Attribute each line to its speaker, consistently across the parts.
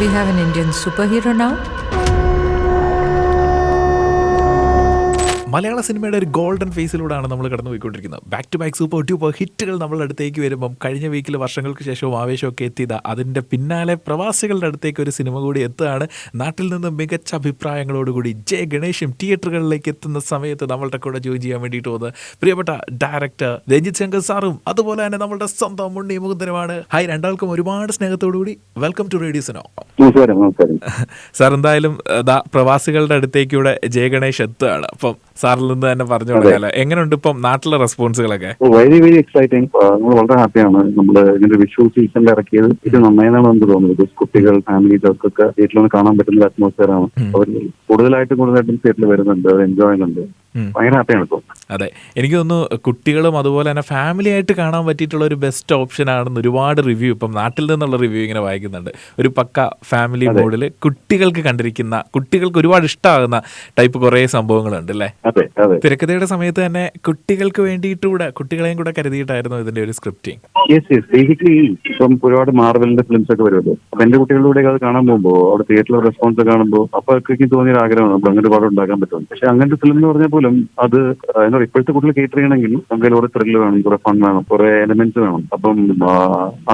Speaker 1: we have an Indian superhero now?
Speaker 2: മലയാള സിനിമയുടെ ഒരു golden ഫേസിലൂടെയാണ് നമ്മൾ കടന്നു പോയിക്കൊണ്ടിരിക്കുന്നത് back to back super tuber ഹിറ്റുകൾ നമ്മളുടെ അടുത്തേക്ക് വരുമ്പം കഴിഞ്ഞ വീക്കിൽ വർഷങ്ങൾക്ക് ശേഷവും ആവേശമൊക്കെ എത്തിയത് അതിന്റെ പിന്നാലെ പ്രവാസികളുടെ അടുത്തേക്ക് ഒരു സിനിമ കൂടി എത്തുകയാണ്. നാട്ടിൽ നിന്ന് മികച്ച അഭിപ്രായങ്ങളോടുകൂടി ജെ ഗണേഷും തിയേറ്ററുകളിലേക്ക് എത്തുന്ന സമയത്ത് നമ്മളുടെ കൂടെ ജോയിൻ ചെയ്യാൻ വേണ്ടിയിട്ട് പോകുന്നത് പ്രിയപ്പെട്ട ഡയറക്ടർ രഞ്ജിത് ശങ്കർ സാറും അതുപോലെ തന്നെ നമ്മളുടെ സ്വന്തം മുണ്ണി മുകുന്ദനുമാണ്. ഹായ് രണ്ടാൾക്കും ഒരുപാട് സ്നേഹത്തോടുകൂടി വെൽക്കം ടു
Speaker 3: റേഡിയോ സിനോ
Speaker 2: സാർ എന്തായാലും പ്രവാസികളുടെ അടുത്തേക്കൂടെ ജയ ഗണേഷ് എത്തുകയാണ്. അപ്പം സാറിൽ നിന്ന് തന്നെ പറഞ്ഞു കൊടുക്കാലോ എങ്ങനെയുണ്ട് ഇപ്പം നാട്ടിലെ റെസ്പോൺസുകളൊക്കെ?
Speaker 3: വെരി വെരി എക്സൈറ്റിംഗ് നമ്മൾ വളരെ ഹാപ്പിയാണ്. നമ്മൾ ഇങ്ങനെ വിഷു സീസണിൽ ഇറക്കിയത് ഇത് നന്നായെന്നാണ് നമുക്ക് തോന്നുന്നത്. കുട്ടികൾ ഫാമിലി ഒക്കെ വീട്ടിലൊന്ന് കാണാൻ പറ്റുന്ന അറ്റ്മോസ്ഫിയർ ആണ്. അവർ കൂടുതലായിട്ടും കൂടുതലായിട്ടും തിയേറ്ററിൽ വരുന്നുണ്ട്. അത് എൻജോയ് ചെയ്യുന്നുണ്ട്. ഭയങ്കര ഹാപ്പിയാണ്
Speaker 2: അതെ. എനിക്ക് തോന്നുന്നു കുട്ടികളും അതുപോലെ തന്നെ ഫാമിലി ആയിട്ട് കാണാൻ പറ്റിയിട്ടുള്ള ഒരു ബെസ്റ്റ് ഓപ്ഷൻ ആണെന്ന് ഒരുപാട് റിവ്യൂ ഇപ്പം നാട്ടിൽ നിന്നുള്ള റിവ്യൂ ഇങ്ങനെ വായിക്കുന്നുണ്ട്. ഒരു പക്ക ഫാമിലി മോഡിൽ കുട്ടികൾക്ക് കണ്ടിരിക്കുന്ന കുട്ടികൾക്ക് ഒരുപാട് ഇഷ്ടമാകുന്ന ടൈപ്പ് കുറേ സംഭവങ്ങളുണ്ട് അല്ലേ? തിരക്കഥയുടെ സമയത്ത് തന്നെ കുട്ടികൾക്ക് വേണ്ടിയിട്ടുകൂടെ കുട്ടികളെയും കൂടെ കരുതിയിട്ടായിരുന്നു ഇതിന്റെ ഒരു സ്ക്രിപ്റ്റിംഗ്
Speaker 3: യെസ് യെസ് ബേസിക്കലി ഇപ്പം ഒരുപാട് മാർവലിന്റെ ഫിലിംസ് ഒക്കെ വരുമല്ലോ. അപ്പൊ എന്റെ കുട്ടികളുടെ അത് കാണാൻ പോകുമ്പോൾ അവിടെ തിയേറ്ററിലെ റെസ്പോൺസ് കാണുമ്പോൾ അപ്പൊ എനിക്ക് തോന്നിയ ആഗ്രഹമാണ് നമ്മൾ അങ്ങനെ പടം ഉണ്ടാക്കാൻ പറ്റും പക്ഷെ അങ്ങനത്തെ ഫിലിം എന്ന് പറഞ്ഞാൽ പോലും അത് ആ, എന്താ പറയുക ഇപ്പോഴത്തെ കുട്ടികൾ കേറ്റർ ചെയ്യണമെങ്കിൽ നമുക്ക് അതിൽ കുറെ ത്രില്ല് വേണം കുറെ ഫൺ വേണം കുറെ എലമെന്റ്സ് വേണം. അപ്പം ആ,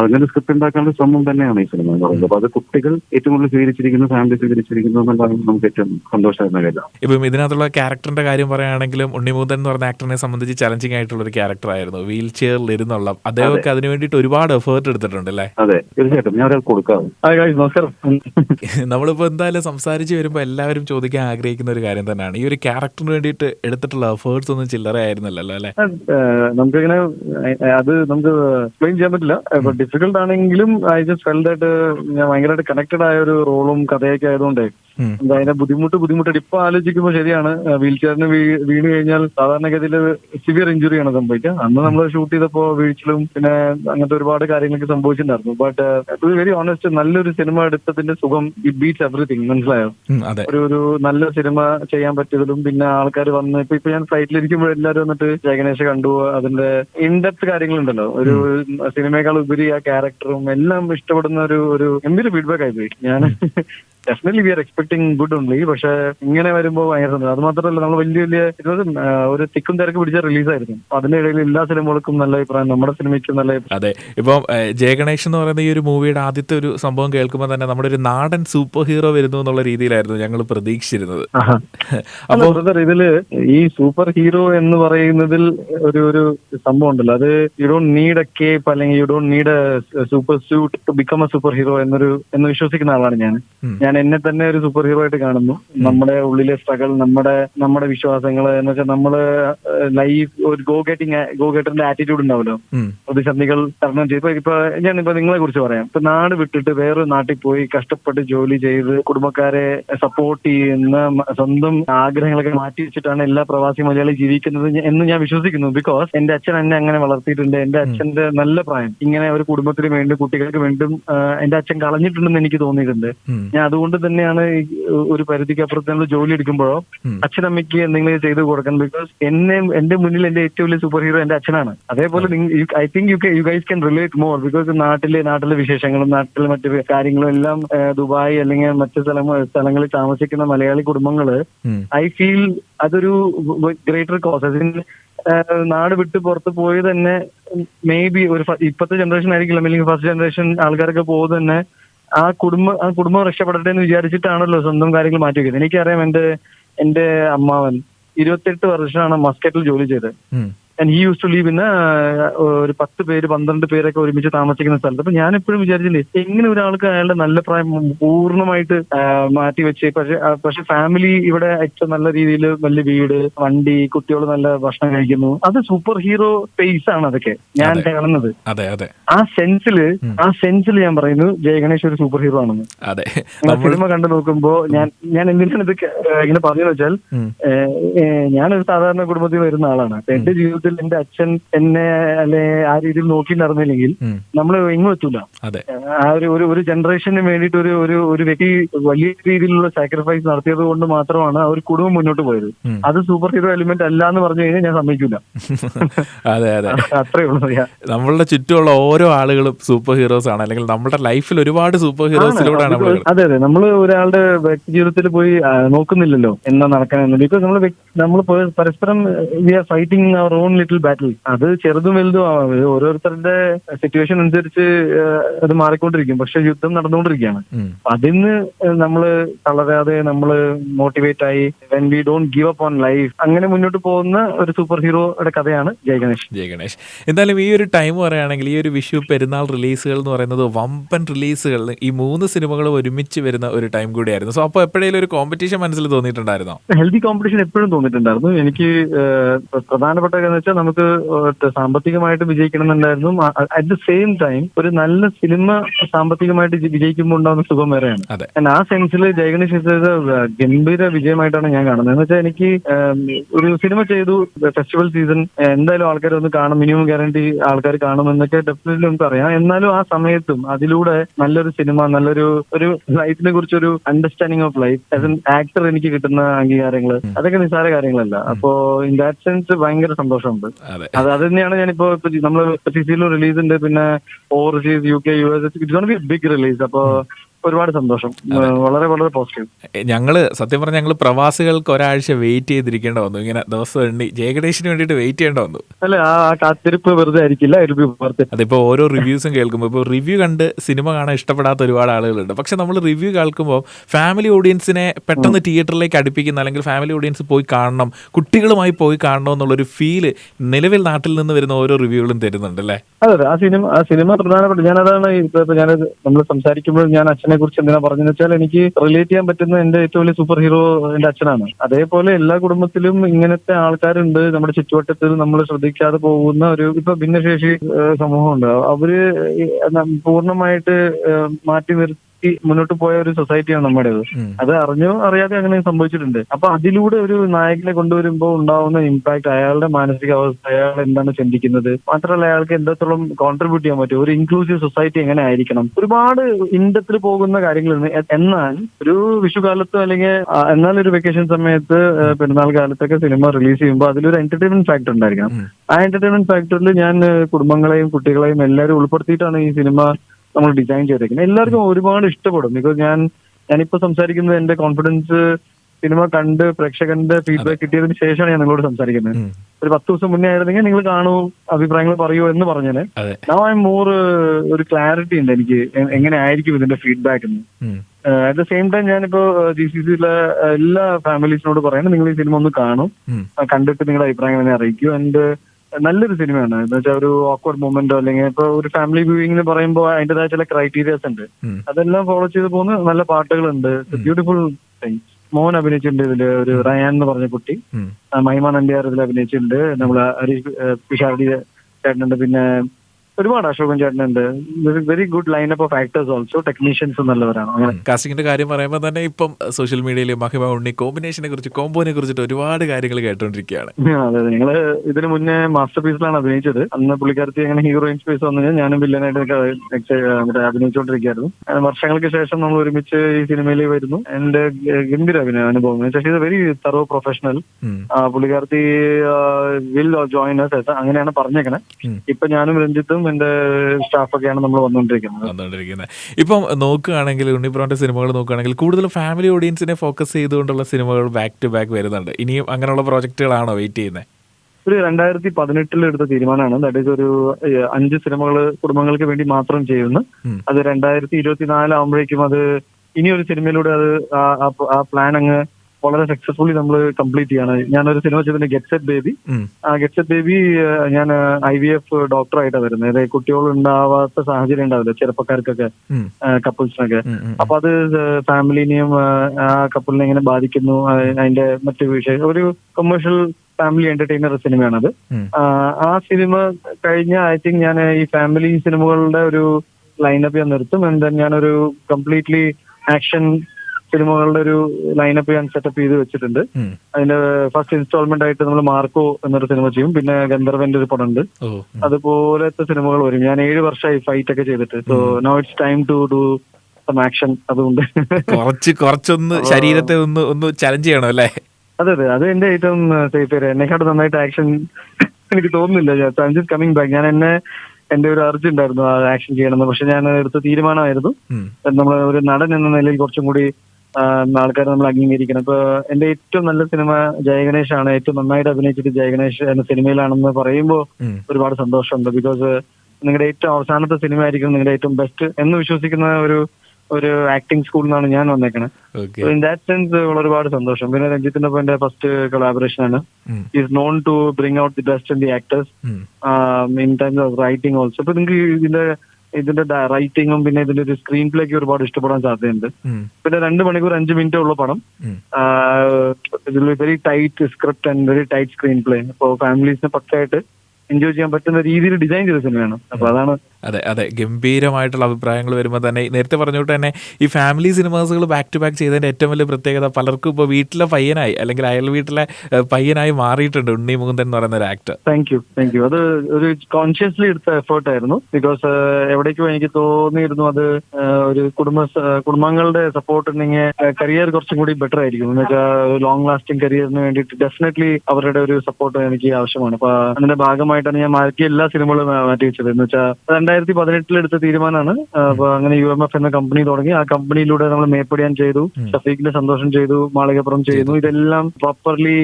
Speaker 3: അങ്ങനെ സ്ക്രിപ്റ്റ് ഉണ്ടാക്കാനുള്ള ശ്രമം തന്നെയാണ് ഈ സിനിമ എന്ന് പറയുന്നത്. അപ്പൊ അത് കുട്ടികൾ ഏറ്റവും കൂടുതൽ സ്വീകരിച്ചിരിക്കുന്നു ഫാമിലി സ്വീകരിച്ചിരിക്കുന്നു എന്നുള്ളതാണ് നമുക്ക് ഏറ്റവും സന്തോഷമായിരുന്ന കാര്യം.
Speaker 2: ഇപ്പം ഇതിനകത്തുള്ള ക്യാരക്ടറിന്റെ കാര്യം പറയുകയാണെങ്കിലും ഉണ്ണിമൂതൻ എന്ന് പറഞ്ഞ ആക്ടറിനെ സംബന്ധിച്ച് ചലഞ്ചിങ് ആയിട്ടുള്ള ഒരു ക്യാരക്ടർ ആയിരുന്നു വീൽ ചെയറിൽ ഇരുന്നുള്ള. അദ്ദേഹമൊക്കെ അതിന് വേണ്ടിയിട്ട് ഒരുപാട് എഫേർട്ട് എടുത്തിട്ടുണ്ട് അല്ലേ?
Speaker 3: അതെ തീർച്ചയായിട്ടും. ഞാൻ ഒരാൾ കൊടുക്കാം നമസ്കാരം.
Speaker 2: നമ്മളിപ്പോൾ എന്തായാലും സംസാരിച്ച് വരുമ്പോൾ എല്ലാവരും ചോദിക്കാൻ ആഗ്രഹിക്കുന്ന ഒരു കാര്യം തന്നെയാണ്. ഈ ഒരു ക്യാരക്ടറിന് വേണ്ടിയിട്ട് എടുത്തിട്ടുള്ള എഫേർട്സ് ഒന്നും ചില്ലറ ആയിരുന്നല്ലോ അല്ലേ?
Speaker 4: നമുക്കിങ്ങനെ അത് നമുക്ക് എക്സ്പ്ലെയിൻ ചെയ്യാൻ പറ്റില്ല. ഡിഫിക്കൽട്ട് ആണെങ്കിലും ഐ ജസ്റ്റ് ഫെൽ ദാറ്റ് ഞാൻ ഭയങ്കരമായിട്ട് കണക്റ്റഡ് ആയ ഒരു റോളും കഥയൊക്കെ ആയതുകൊണ്ട് അതിന്റെ ബുദ്ധിമുട്ട് ബുദ്ധിമുട്ട് ഇപ്പൊ ആലോചിക്കുമ്പോൾ ശരിയാണ്. വീൽ ചെയറിന് വീണ് കഴിഞ്ഞാൽ സാധാരണഗതിയിൽ സിവിയർ ഇഞ്ചുറിയാണ് സംഭവിക്കുക. അന്ന് നമ്മൾ ഷൂട്ട് ചെയ്തപ്പോ വീഴ്ചലും പിന്നെ അങ്ങനത്തെ ഒരുപാട് കാര്യങ്ങളൊക്കെ സംഭവിച്ചിട്ടുണ്ടായിരുന്നു. ബട്ട് ടു വെരി ഓണസ്റ്റ് നല്ലൊരു സിനിമ എടുത്തതിന്റെ സുഖം ഇറ്റ് ബീറ്റ്സ് എവറിഥിങ് മനസ്സിലായോ? ഒരു ഒരു നല്ല സിനിമ ചെയ്യാൻ പറ്റിയതിലും പിന്നെ ആൾക്കാർ വന്ന് ഇപ്പൊ ഇപ്പൊ ഞാൻ ഫ്ലൈറ്റിൽ ഇരിക്കുമ്പോൾ എല്ലാവരും വന്നിട്ട് ജഗനേഷ് കണ്ടു അതിന്റെ ഇൻഡെപ്ത് കാര്യങ്ങളുണ്ടല്ലോ. ഒരു സിനിമയേക്കാൾ ഉപരി ആ ക്യാരക്ടറും എല്ലാം ഇഷ്ടപ്പെടുന്ന ഒരു ഒരു എന്തൊരു ഫീഡ്ബാക്ക് ആയി ആയിപ്പോയി ഞാൻ definitely we are expecting good only പക്ഷെ ഇങ്ങനെ വരുമ്പോൾ ഭയങ്കര. അത് മാത്രമല്ല നമ്മൾ വലിയ വലിയ ഒരു തിക്കും തിരക്ക് പിടിച്ച റിലീസായിരുന്നു അതിനിടയിൽ അതിന്റെ ഇടയിൽ എല്ലാ സിനിമകൾക്കും നല്ല അഭിപ്രായം നമ്മുടെ സിനിമയ്ക്കും നല്ല അഭിപ്രായം
Speaker 2: അതെ ഇപ്പം ജയ ജയഗണേഷ് എന്ന് പറയുന്ന ഈ ഒരു മൂവിയുടെ ആദ്യത്തെ ഒരു സംഭവം കേൾക്കുമ്പോൾ തന്നെ നമ്മുടെ ഒരു നാടൻ സൂപ്പർ ഹീറോ വരുന്നു എന്നുള്ള രീതിയിലായിരുന്നു ഞങ്ങൾ പ്രതീക്ഷിച്ചിരുന്നത്. അപ്പോൾ
Speaker 4: ഇതിൽ ഈ സൂപ്പർ ഹീറോ എന്ന് പറയുന്നതിൽ ഒരു ഒരു സംഭവം ഉണ്ടല്ലോ അത് you don't need a cape അല്ലെങ്കിൽ you don't need a super suit to become a superhero എന്നൊരു എന്ന് വിശ്വസിക്കുന്ന ആളാണ് ഞാൻ
Speaker 2: ഉം.
Speaker 4: ഞാൻ എന്നെ തന്നെ ഒരു സൂപ്പർ ഹീറോ ആയിട്ട് കാണുന്നു. നമ്മുടെ ഉള്ളിലെ സ്ട്രഗിൾ നമ്മുടെ നമ്മുടെ വിശ്വാസങ്ങൾ എന്ന് വെച്ചാൽ നമ്മൾ ലൈഫ് ഒരു ഗോ ഗെറ്റിംഗ് ഗോ ഗെറ്ററിന്റെ ആറ്റിറ്റ്യൂഡ് ഉണ്ടാവല്ലോ പ്രതിസന്ധികൾ തരണം ചെയ്ത്. ഇപ്പൊ ഞാൻ ഇപ്പൊ നിങ്ങളെ കുറിച്ച് പറയാം. ഇപ്പൊ നാട് വിട്ടിട്ട് വേറൊരു നാട്ടിൽ പോയി കഷ്ടപ്പെട്ട് ജോലി ചെയ്ത് കുടുംബക്കാരെ സപ്പോർട്ട് ചെയ്യുന്ന സ്വന്തം ആഗ്രഹങ്ങളൊക്കെ മാറ്റി വെച്ചിട്ടാണ് എല്ലാ പ്രവാസി മലയാളി ജീവിക്കുന്നത് എന്ന് ഞാൻ വിശ്വസിക്കുന്നു. ബിക്കോസ് എന്റെ അച്ഛൻ എന്നെ അങ്ങനെ വളർത്തിയിട്ടുണ്ട്. എന്റെ അച്ഛന്റെ നല്ല പ്രായം. ഇങ്ങനെ ഒരു കുടുംബത്തിന് വേണ്ടി കുട്ടികൾക്ക് വേണ്ടും എന്റെ അച്ഛൻ കളഞ്ഞിട്ടുണ്ടെന്ന് എനിക്ക് തോന്നിയിട്ടുണ്ട്. ഞാൻ അതുകൊണ്ട് തന്നെയാണ് ഈ ഒരു പരിധിക്ക് അപ്പുറത്ത് നമ്മൾ ജോലി എടുക്കുമ്പോഴോ. അച്ഛനമ്മയ്ക്ക് എന്തെങ്കിലും ചെയ്തു കൊടുക്കണം. ബിക്കോസ് എന്നെ എന്റെ മുന്നിൽ എന്റെ ഏറ്റവും വലിയ സൂപ്പർ ഹീറോ എന്റെ അച്ഛനാണ്. അതേപോലെ I think you you guys can relate more because നാട്ടിലെ നാട്ടിലെ വിശേഷങ്ങളും നാട്ടിലെ മറ്റു കാര്യങ്ങളും എല്ലാം ദുബായ് അല്ലെങ്കിൽ മറ്റു സ്ഥലങ്ങൾ സ്ഥലങ്ങളിൽ താമസിക്കുന്ന മലയാളി
Speaker 2: കുടുംബങ്ങൾ
Speaker 4: ഐ ഫീൽ അതൊരു ഗ്രേറ്റർ കോസ് നാട് വിട്ട് പുറത്ത് പോയി തന്നെ മേ ബി ഒരു ഇപ്പത്തെ ജനറേഷൻ ആയിരിക്കില്ല. അല്ലെങ്കിൽ ഫസ്റ്റ് ജനറേഷൻ ആൾക്കാരൊക്കെ പോകുന്നത് തന്നെ ആ കുടുംബം ആ കുടുംബം രക്ഷപ്പെടട്ടെ എന്ന് വിചാരിച്ചിട്ടാണല്ലോ സ്വന്തം കാര്യങ്ങൾ മാറ്റി വെക്കുന്നത് എനിക്കറിയാം എന്റെ എന്റെ അമ്മാവൻ ഇരുപത്തെട്ട് വർഷമാണ് മസ്കറ്റിൽ ജോലി ചെയ്തത്. And he use to leave ഇന്ന് ഒരു പത്ത് പേര് പന്ത്രണ്ട് പേരൊക്കെ ഒരുമിച്ച് താമസിക്കുന്ന സ്ഥലത്ത്. അപ്പൊ ഞാൻ എപ്പോഴും വിചാരിച്ചില്ലേ എങ്ങനെ ഒരാൾക്ക് അയാളുടെ നല്ല പ്രായം പൂർണമായിട്ട് മാറ്റി വെച്ച് പക്ഷെ പക്ഷെ ഫാമിലി ഇവിടെ ഏറ്റവും നല്ല രീതിയിൽ വലിയ വീട് വണ്ടി കുട്ടികൾ നല്ല ഭക്ഷണം കഴിക്കുന്നു. അത് സൂപ്പർ ഹീറോ സ്പേസ് ആണ് അതൊക്കെ. ഞാൻ. കാണുന്നത്. ആ സെൻസിൽ ആ സെൻസിൽ ഞാൻ പറയുന്നു ജയഗണേഷ് ഒരു സൂപ്പർ ഹീറോ ആണെന്ന്.
Speaker 2: അതെ.
Speaker 4: സിനിമ കണ്ടു നോക്കുമ്പോ ഞാൻ ഞാൻ എന്തിനാണ് ഇത് ഇങ്ങനെ പറഞ്ഞു വെച്ചാൽ ഞാനൊരു സാധാരണ കുടുംബത്തിൽ വരുന്ന ആളാണ്. എന്റെ ജീവിതത്തിൽ ചെറുപ്പത്തിൽ എന്റെ അച്ഛൻ എന്നെ അല്ലെ ആ രീതിയിൽ നോക്കി നടന്നില്ലെങ്കിൽ നമ്മൾ എങ്ങും എത്തൂല. ആ ഒരു ഒരു ഒരു ജനറേഷന് വേണ്ടിയിട്ട് ഒരു ഒരു ഒരു വ്യക്തി വലിയ രീതിയിലുള്ള സാക്രിഫൈസ് നടത്തിയത് കൊണ്ട് മാത്രമാണ് ആ ഒരു കുടുംബം മുന്നോട്ട് പോയത്. അത് സൂപ്പർ ഹീറോ എലിമെന്റ് അല്ല എന്ന് പറഞ്ഞു കഴിഞ്ഞാൽ ഞാൻ സമ്മതിക്കൂല.
Speaker 2: അതെ അതെ.
Speaker 4: അത്രേ ഉള്ളൂ
Speaker 2: നമ്മളുടെ ചുറ്റുമുള്ള ഓരോ ആളുകളും സൂപ്പർ ഹീറോസ് ആണ്. അല്ലെങ്കിൽ നമ്മുടെ ലൈഫിൽ ഒരുപാട് സൂപ്പർ ഹീറോസിലൂടെയാണ്
Speaker 4: അതെ അതെ നമ്മൾ ഒരാളുടെ വ്യക്തി ജീവിതത്തിൽ പോയി നോക്കുന്നില്ലല്ലോ എന്താ നടക്കാനെന്ന് ബിക്കോസ് നമ്മൾ നമ്മൾ പരസ്പരം we are fighting our on little battle അത് ചെറുതും വലുതും ആവാം. ഇത് ഓരോരുത്തരുടെ സിറ്റുവേഷൻ അനുസരിച്ച് അത് മാറിക്കൊണ്ടിരിക്കും. പക്ഷെ യുദ്ധം നടന്നുകൊണ്ടിരിക്കുകയാണ്. അപ്പൊ അതിന്ന് നമ്മൾ തളരാതെ നമ്മൾ മോട്ടിവേറ്റ് ആയി when we don't give up on life അങ്ങനെ മുന്നോട്ട് പോകുന്ന ഒരു സൂപ്പർ ഹീറോയുടെ കഥയാണ് ജയ ഗണേഷ്.
Speaker 2: ജയ ഗണേഷ്. എന്തായാലും ഈ ഒരു ടൈം പറയുകയാണെങ്കിൽ ഈ ഒരു വിഷു പെരുന്നാൾ റിലീസുകൾ എന്ന് പറയുന്നത് വമ്പൻ റിലീസുകൾ ഈ മൂന്ന് സിനിമകൾ ഒരുമിച്ച് വരുന്ന ഒരു ടൈം കൂടിയായിരുന്നു. സോ അപ്പോൾ എപ്പോഴേലും ഒരു കോമ്പറ്റീഷൻ മനസ്സിൽ തോന്നിയിട്ടുണ്ടായിരുന്നോ?
Speaker 4: ഹെൽത്തി കോമ്പറ്റീഷൻ എപ്പോഴും തോന്നിയിട്ടുണ്ടായിരുന്നു. എനിക്ക് പ്രധാനപ്പെട്ട വെച്ചാൽ നമുക്ക് സാമ്പത്തികമായിട്ട് വിജയിക്കണം എന്നുണ്ടായിരുന്നു അറ്റ് ദ സെയിം ടൈം ഒരു നല്ല സിനിമ സാമ്പത്തികമായിട്ട് വിജയിക്കുമ്പോൾ ഉണ്ടാകുന്ന സുഖം വേറെയാണ്. ആ സെൻസിൽ ജയഗണേഷ് ചെയ്ത ഗംഭീര വിജയമായിട്ടാണ് ഞാൻ കാണുന്നത്. എന്ന് വെച്ചാൽ എനിക്ക് ഒരു സിനിമ ചെയ്തു ഫെസ്റ്റിവൽ സീസൺ എന്തായാലും ആൾക്കാർ ഒന്ന് കാണും മിനിമം ഗ്യാരണ്ടി ആൾക്കാർ കാണും എന്നൊക്കെ ഡെഫിനറ്റ്ലി നമുക്ക് അറിയാം എന്നാലും ആ സമയത്തും അതിലൂടെ നല്ലൊരു സിനിമ നല്ലൊരു ഒരു ലൈഫിനെ കുറിച്ച് ഒരു understanding of life as an actor എനിക്ക് കിട്ടുന്ന അംഗീകാരങ്ങൾ അതൊക്കെ നിസ്സാര കാര്യങ്ങളല്ല. അപ്പോ ഇൻ ദാറ്റ് സെൻസ് ഭയങ്കര സന്തോഷമുണ്ട്
Speaker 2: അതെ
Speaker 4: അത്. അത് തന്നെയാണ് ഞാനിപ്പോ നമ്മൾ നമ്മൾ സിസിയിലും റിലീസ് ഉണ്ട്. പിന്നെ overseas U K U S it's b big release അപ്പോ ഒരുപാട് സന്തോഷം. വളരെ വളരെ പോസിറ്റീവ്
Speaker 2: ഞങ്ങൾ സത്യം പറഞ്ഞ ഞങ്ങൾ പ്രവാസികൾക്ക് ഒരാഴ്ച വെയിറ്റ് ചെയ്തിരിക്കേണ്ട വന്നു. ഇങ്ങനെ ദിവസം എണ്ണി. ജയഗണേഷിന് വേണ്ടിയിട്ട് വെയിറ്റ് ചെയ്യേണ്ട വന്നു.
Speaker 4: അല്ല ആ കാത്തിരിപ്പ് വെറുതെ ആയിരിക്കില്ല.
Speaker 2: അതിപ്പോ ഓരോ റിവ്യൂസും കേൾക്കുമ്പോൾ ഇപ്പോൾ റിവ്യൂ കണ്ട് സിനിമ കാണാൻ ഇഷ്ടപ്പെടാത്ത ഒരുപാട് ആളുകളുണ്ട്. പക്ഷെ നമ്മൾ റിവ്യൂ കേൾക്കുമ്പോൾ ഫാമിലി ഓഡിയൻസിനെ പെട്ടെന്ന് തിയേറ്ററിലേക്ക് അടുപ്പിക്കുന്ന അല്ലെങ്കിൽ ഫാമിലി ഓഡിയൻസ് പോയി കാണണം കുട്ടികളുമായി പോയി കാണണം എന്നുള്ളൊരു ഫീൽ നിലവിൽ നാട്ടിൽ നിന്ന് വരുന്ന ഓരോ റിവ്യൂകളും തരുന്നുണ്ട് അല്ലേ?
Speaker 4: അതെ ആ സിനിമ ആ സിനിമ പ്രധാനപ്പെട്ട ഇപ്പൊ ഇപ്പൊ ഞാനത് നമ്മൾ സംസാരിക്കുമ്പോൾ ഞാൻ അച്ഛനെ കുറിച്ച് എന്തിനാ പറഞ്ഞെന്ന് വെച്ചാൽ എനിക്ക് റിലേറ്റ് ചെയ്യാൻ പറ്റുന്ന എന്റെ ഏറ്റവും വലിയ സൂപ്പർ ഹീറോ എന്റെ അച്ഛനാണ്. അതേപോലെ എല്ലാ കുടുംബത്തിലും ഇങ്ങനത്തെ ആൾക്കാരുണ്ട്. നമ്മുടെ ചുറ്റുവട്ടത്തിൽ നമ്മൾ ശ്രദ്ധിക്കാതെ പോകുന്ന ഒരു ഇപ്പൊ ഭിന്നശേഷി സമൂഹമുണ്ട്. അവർ പൂർണമായിട്ട് മാറ്റി നിർത്തി മുന്നോട്ട് പോയ ഒരു സൊസൈറ്റിയാണ് നമ്മുടേത്. അത് അറിഞ്ഞോ അറിയാതെ അങ്ങനെ സംഭവിച്ചിട്ടുണ്ട്. അപ്പൊ അതിലൂടെ ഒരു നായകനെ കൊണ്ടുവരുമ്പോൾ ഉണ്ടാവുന്ന ഇമ്പാക്ട് അയാളുടെ മാനസികാവസ്ഥ അയാൾ എന്താണ് ചിന്തിക്കുന്നത്? മാത്രമല്ല അയാൾക്ക് എന്തോളം കോൺട്രിബ്യൂട്ട് ചെയ്യാൻ പറ്റും? ഒരു ഇൻക്ലൂസീവ് സൊസൈറ്റി എങ്ങനെ ആയിരിക്കണം? ഒരുപാട് ഇൻഡത്തിൽ പോകുന്ന കാര്യങ്ങളാണ് എന്നാൽ ഒരു വിഷു കാലത്തോ അല്ലെങ്കിൽ എന്നാൽ ഒരു വെക്കേഷൻ സമയത്ത് പെരുന്നാൾ കാലത്തൊക്കെ സിനിമ റിലീസ് ചെയ്യുമ്പോൾ അതിലൊരു എന്റർടൈൻമെന്റ് ഫാക്ടർ ഉണ്ടായിരിക്കണം. ആ എന്റർടൈൻമെന്റ് ഫാക്ടറിൽ ഞാൻ കുടുംബങ്ങളെയും കുട്ടികളെയും എല്ലാവരും ഉൾപ്പെടുത്തിയിട്ടാണ് ഈ സിനിമ നമ്മൾ ഡിസൈൻ ചെയ്തേക്കുന്നത്. എല്ലാവർക്കും ഒരുപാട് ഇഷ്ടപ്പെടും. ബിക്കോസ് ഞാൻ ഞാനിപ്പോ സംസാരിക്കുന്നത് എന്റെ കോൺഫിഡൻസ് സിനിമ കണ്ട് പ്രേക്ഷകന്റെ ഫീഡ്ബാക്ക് കിട്ടിയതിന് ശേഷമാണ് ഞാൻ നിങ്ങളോട് സംസാരിക്കുന്നത്. ഒരു പത്ത് ദിവസം മുന്നേ ആയിരുന്നെങ്കിൽ നിങ്ങൾ കാണൂ അഭിപ്രായങ്ങൾ പറയൂ എന്ന്
Speaker 2: പറഞ്ഞാൽ
Speaker 4: നൗ ഐ മോർ ഒരു ക്ലാരിറ്റി ഉണ്ട് എനിക്ക്. എങ്ങനെയായിരിക്കും എങ്ങനെ ആയിരിക്കും ഇതിന്റെ ഫീഡ്ബാക്ക് എന്ന്. അറ്റ് ദ സെയിം ടൈം ഞാനിപ്പോ ജി സി സിയിലെ എല്ലാ ഫാമിലീസിനോട് പറയുന്നത് നിങ്ങൾ ഈ സിനിമ ഒന്ന് കാണും. കണ്ടിട്ട് നിങ്ങളുടെ അഭിപ്രായങ്ങൾ എന്നെ അറിയിക്കൂ. ആൻഡ് നല്ലൊരു സിനിമയാണ്. എന്ന് വെച്ചാൽ ഒരു ഓക്വേർഡ് മൂമെന്റോ അല്ലെങ്കിൽ ഇപ്പൊ ഒരു ഫാമിലി വ്യൂയിങ് എന്ന് പറയുമ്പോൾ അതിന്റേതായ ചില ക്രൈറ്റീരിയാസ് ഉണ്ട്. അതെല്ലാം ഫോളോ ചെയ്ത് പോകുന്ന നല്ല പാട്ടുകളുണ്ട്. ബ്യൂട്ടിഫുൾ തിങ് മോൻ അഭിനയിച്ചിട്ടുണ്ട് ഇതിൽ ഒരു റയാൻ എന്ന് പറഞ്ഞ കുട്ടി. മഹിമ നമ്പ്യാർ ഇതിൽ അഭിനയിച്ചിട്ടുണ്ട്. നമ്മളെ ഹരീഷ് ഏഹ്, ചേട്ടനുണ്ട്. പിന്നെ ഒരുപാട് അശോകൻ ചേട്ടനുണ്ട്. Very good lineup of actors also technicians നല്ലവരാണ്
Speaker 2: കാസ്റ്റിംഗിന്റെ കാര്യം പറയുമ്പോൾ തന്നെ ഇപ്പം സോഷ്യൽ മീഡിയയിൽ മഹിമ ഉണ്ണി കോമ്പിനേഷനെ കുറിച്ച് കോമ്പോനെ കുറിച്ചിട്ട് ഒരുപാട് കാര്യങ്ങൾ കേട്ടോണ്ടിരിക്കുകയാണ്.
Speaker 4: അതെ അതെ. ഇതിനു മുന്നേ മാസ്റ്റർ പീസിലാണ് അഭിനയിച്ചത്. അന്ന് പുള്ളിക്കാരത്തി അങ്ങനെ ഹീറോയിൻ സ്പേസ് വന്നു കഴിഞ്ഞാൽ ഞാനും വില്ലനായിട്ട് അഭിനയിച്ചുകൊണ്ടിരിക്കുകയായിരുന്നു വർഷങ്ങൾക്ക് ശേഷം നമ്മൾ ഒരുമിച്ച് ഈ സിനിമയിൽ വരുന്നു. എന്റെ ഗംഭീര അഭിനയ അനുഭവം. Is very thorough professional. പുള്ളിക്കാരത്തി വിൽ ജോയിൻ അങ്ങനെയാണ് പറഞ്ഞേക്കണേ. ഇപ്പൊ ഞാനും രഞ്ജിത്തും എന്റെ സ്റ്റാഫൊക്കെയാണ് നമ്മൾ വന്നുകൊണ്ടിരിക്കുന്നത്
Speaker 2: വന്നുകൊണ്ടിരിക്കുന്നത് ഇപ്പം നോക്കുകയാണെങ്കിൽ ഉണ്ണിപ്രോന്റെ സിനിമകൾ നോക്കുകയാണെങ്കിൽ കൂടുതൽ ഫാമിലി ഓഡിയൻസിനെ ഫോക്കസ് ചെയ്തുകൊണ്ടുള്ള സിനിമകൾ ബാക്ക് ടു ബാക്ക് വരുന്നുണ്ട്. ഇനിയും അങ്ങനെയുള്ള പ്രോജക്റ്റുകളാണോ വെയിറ്റ് ചെയ്യുന്നത്
Speaker 4: ഒരു രണ്ടായിരത്തി പതിനെട്ടിൽ എടുത്ത തീരുമാനമാണ്. ദാറ്റ് ഈസ് ഒരു അഞ്ച് സിനിമകൾ കുടുംബങ്ങൾക്ക് വേണ്ടി മാത്രം ചെയ്യുന്നു. അത് രണ്ടായിരത്തി ഇരുപത്തിനാലാകുമ്പോഴേക്കും അത് ഇനി ഒരു സിനിമയിലൂടെ അത് ആ പ്ലാൻ അങ്ങ് വളരെ സക്സസ്ഫുള്ളി നമ്മൾ കംപ്ലീറ്റ് ചെയ്യാണ്. ഞാനൊരു സിനിമ ചെയ്തിട്ടുണ്ട് ഗെറ്റ് സെറ്റ് ബേബി ആ ഗെറ്റ് സെറ്റ് ബേബി ഞാൻ ഐ വി എഫ് ഡോക്ടറായിട്ടാണ് വരുന്നത്. അതായത് കുട്ടികൾ ഉണ്ടാവാത്ത സാഹചര്യം ഉണ്ടാവില്ല. ചെറുപ്പക്കാർക്കൊക്കെ. കപ്പിൾസിനൊക്കെ. അപ്പൊ അത് ഫാമിലിനെയും ആ കപ്പിളിനെ എങ്ങനെ ബാധിക്കുന്നു അതിന്റെ മറ്റു വിഷയം. ഒരു കൊമേഴ്ഷ്യൽ ഫാമിലി എന്റർടൈനർ സിനിമയാണത്. ആ, ആ സിനിമ കഴിഞ്ഞ ഐ തിങ്ക് ഞാൻ ഈ ഫാമിലി സിനിമകളുടെ ഒരു ലൈനപ്പ് ഞാൻ നിർത്തും. ആൻഡ് ദെൻ ഞാനൊരു കംപ്ലീറ്റ്ലി ആക്ഷൻ സിനിമകളുടെ ഒരു ലൈനപ്പ് ഞാൻ സെറ്റപ്പ് ചെയ്ത് വെച്ചിട്ടുണ്ട്. അതിന്റെ ഫസ്റ്റ് ഇൻസ്റ്റാൾമെന്റ് ആയിട്ട് നമ്മൾ മാർക്കോ എന്നൊരു സിനിമ ചെയ്യും. പിന്നെ ഗന്ധർവന്റെ ഒരു പടമുണ്ട്.
Speaker 2: ഉണ്ട്
Speaker 4: അതുപോലത്തെ സിനിമകൾ വരും. ഞാൻ ഏഴ് വർഷമായി ഫൈറ്റ് ഒക്കെ ചെയ്തിട്ട്. So no it's time to do some action അതുകൊണ്ട്.
Speaker 2: കുറച്ച് കുറച്ചൊന്ന് ശരീരത്തെ ഒന്ന് ഒന്ന് ചലഞ്ച് ചെയ്യണം അല്ലേ?
Speaker 4: അതെ അതെ. അത് എന്റെ ഏറ്റവും സേഫ് ഏരിയ എന്നെക്കാട്ട് നന്നായിട്ട് ആക്ഷൻ എനിക്ക് തോന്നുന്നില്ല. ജസ്റ്റ് കമ്മിങ് ബാക്ക് ഞാൻ എന്നെ എന്റെ ഒരു അർജി ഉണ്ടായിരുന്നു ആ ആക്ഷൻ ചെയ്യണമെന്ന്. പക്ഷെ ഞാൻ എടുത്ത തീരുമാനമായിരുന്നു. നമ്മൾ ഒരു നടൻ എന്ന നിലയിൽ കുറച്ചും കൂടി ആൾക്കാർ നമ്മൾ അംഗീകരിക്കണം. ഇപ്പൊ എന്റെ ഏറ്റവും നല്ല സിനിമ ജയഗണേഷ് ആണ് ഏറ്റവും നന്നായിട്ട് അഭിനയിച്ചിട്ട് ജയഗണേഷ് എന്ന സിനിമയിലാണെന്ന് പറയുമ്പോൾ. ഒരുപാട് സന്തോഷമുണ്ട്. ബിക്കോസ് നിങ്ങളുടെ ഏറ്റവും അവസാനത്തെ സിനിമ ആയിരിക്കും നിങ്ങളുടെ ഏറ്റവും ബെസ്റ്റ് എന്ന് വിശ്വസിക്കുന്ന ഒരു ഒരു ആക്ടിംഗ് സ്കൂളിൽ നിന്നാണ് ഞാൻ വന്നേക്കണത്
Speaker 2: ഓക്കെ
Speaker 4: ഇൻ ദാറ്റ് സെൻസ് ഒരുപാട് സന്തോഷം. പിന്നെ രഞ്ജിത്തിന്റെ ഒപ്പം എന്റെ ഫസ്റ്റ് കൊളാബറേഷൻ ആണ്. Is known to bring out the best in the actors. In times of writing also ഇപ്പൊ നിങ്ങൾക്ക് ഇതിന്റെ ഇതിന്റെ റൈറ്റിങ്ങും പിന്നെ ഇതിന്റെ ഒരു സ്ക്രീൻ പ്ലേക്ക് ഒരുപാട് ഇഷ്ടപ്പെടാൻ സാധ്യതയുണ്ട്. പിന്നെ രണ്ട് മണിക്കൂർ അഞ്ച് മിനിറ്റ് ഉള്ള
Speaker 2: പണം
Speaker 4: ഇതിൽ very tight script and very tight screenplay അപ്പോൾ ഫാമിലീസിനെ പക്കായിട്ട് എൻജോയ് ചെയ്യാൻ പറ്റുന്ന രീതിയിൽ ഡിസൈൻ ചെയ്ത സിനിമയാണ് അപ്പൊ അതാണ്
Speaker 2: അതെ അതെ ഗംഭീരമായിട്ടുള്ള അഭിപ്രായങ്ങൾ വരുമ്പോൾ തന്നെ നേരത്തെ പറഞ്ഞുകൊണ്ട് തന്നെ ഈ ഫാമിലി സിനിമാസുകൾ ബാക്ക് ടു ബാക്ക് ചെയ്തതിന്റെ ഏറ്റവും വലിയ പ്രത്യേകത പലർക്കും ഇപ്പോൾ വീട്ടിലെ പയ്യനായി അല്ലെങ്കിൽ അയൽ വീട്ടിലെ പയ്യനായി മാറിയിട്ടുണ്ട് ഉണ്ണി മുകുന്ദൻ എന്ന് പറയുന്ന ഒരു actor
Speaker 4: thank you thank you അത് ഒരു കോൺഷ്യസ്ലി എടുത്ത എഫേർട്ട് ആയിരുന്നു. ബിക്കോസ് എവിടേക്കും എനിക്ക് തോന്നിയിരുന്നു അത് ഒരു കുടുംബ കുടുംബങ്ങളുടെ സപ്പോർട്ട് ഉണ്ടെങ്കിൽ കരിയർ കുറച്ചും കൂടി ബെറ്റർ ആയിരിക്കും. എന്ന് വെച്ചാൽ ലോങ് ലാസ്റ്റിംഗ് കരിയറിന് വേണ്ടിയിട്ട് ഡെഫിനറ്റ്ലി അവരുടെ ഒരു സപ്പോർട്ട് എനിക്ക് ആവശ്യമാണ്. അപ്പൊ അതിന്റെ ഭാഗമായിട്ടാണ് ഞാൻ മാറ്റി എല്ലാ സിനിമകളും മാറ്റി വെച്ചത് എന്ന് വെച്ചാൽ രണ്ടായിരത്തി പതിനെട്ടിൽ എടുത്ത തീരുമാനമാണ്. അപ്പൊ അങ്ങനെ യു എം എഫ് എന്ന കമ്പനി തുടങ്ങി. ആ കമ്പനിയിലൂടെ നമ്മൾ മേപ്പടിയാൻ ചെയ്തു ഷഫീഖിന്റെ സന്തോഷം ചെയ്തു മാളികപ്പുറം ചെയ്തു. ഇതെല്ലാം properly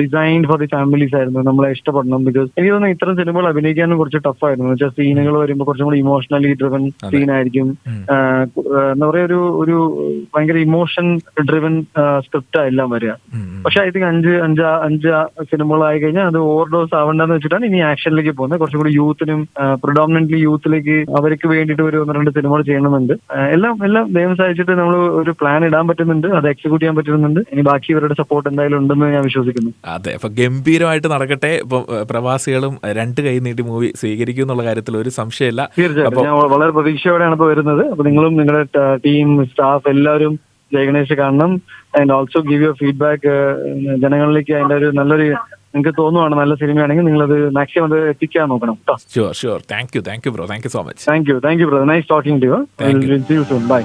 Speaker 4: designed for the families ആയിരുന്നു. നമ്മളെ ഇഷ്ടപ്പെടണം ബിക്കോസ് എനിക്ക് തോന്നുന്നു ഇത്തരം സിനിമകൾ അഭിനയിക്കാനും കുറച്ച് ടഫ് ആയിരുന്നു. വെച്ചാൽ സീനുകൾ വരുമ്പോൾ കുറച്ചും കൂടി ഇമോഷണലി ഡ്രിവൻ സീൻ ആയിരിക്കും. എന്താ പറയാ ഒരു ഒരു ഭയങ്കര ഇമോഷൻ ഡ്രിവൻ സ്ക്രിപ്റ്റ് എല്ലാം വരിക. പക്ഷെ ഐ തിങ്ക് അഞ്ച് അഞ്ച് അഞ്ച് സിനിമകളായി കഴിഞ്ഞാൽ അത് ഓവർഡോസ് ആവണ്ടെന്ന് വെച്ചിട്ടാണ് ഇനി ആക്ഷനിലേക്ക് പോകുന്നത്. കുറച്ചും കൂടി യൂത്തിനും പ്രൊഡോമിനന്റ്ലി യൂത്തിലേക്ക് അവർക്ക് വേണ്ടിയിട്ട് ഒരു ഒന്ന് രണ്ട് സിനിമകൾ ചെയ്യണമെന്നുണ്ട്. എല്ലാം എല്ലാം ദൈവം സഹായിച്ചിട്ട് നമ്മൾ ഒരു പ്ലാൻ ഇടാൻ പറ്റുന്നുണ്ട്. അത് എക്സിക്യൂട്ട് ചെയ്യാൻ പറ്റുന്നുണ്ട്. ഇനി ബാക്കി ഇവരുടെ സപ്പോർട്ട് എന്തായാലും ഉണ്ടെന്ന് ഞാൻ വിശ്വസിക്കുന്നു.
Speaker 2: അതെ അപ്പൊ ഗംഭീരമായിട്ട് നടക്കട്ടെ. ഇപ്പൊ പ്രവാസികളും രണ്ട് കൈ നീട്ടി മൂവി സ്വീകരിക്കും എന്നുള്ള കാര്യത്തിൽ ഒരു സംശയമില്ല.
Speaker 4: തീർച്ചയായിട്ടും. ഞാൻ വളരെ പ്രതീക്ഷയോടെയാണ് ഇപ്പൊ വരുന്നത്. അപ്പൊ നിങ്ങളും നിങ്ങളുടെ ടീം സ്റ്റാഫ് എല്ലാവരും ജയഗണേഷ് കാണണം. And also give your feedback ജനങ്ങളിലേക്ക് അതിന്റെ ഒരു നല്ലൊരു നിങ്ങൾക്ക് തോന്നുവാണ് നല്ല സിനിമയാണെങ്കിൽ നിങ്ങൾ അത് മാക്സിമം അത് എത്തിക്കാൻ നോക്കണം
Speaker 2: sure sure thank you thank you bro thank you so much
Speaker 4: thank you thank you bro nice talking to you bye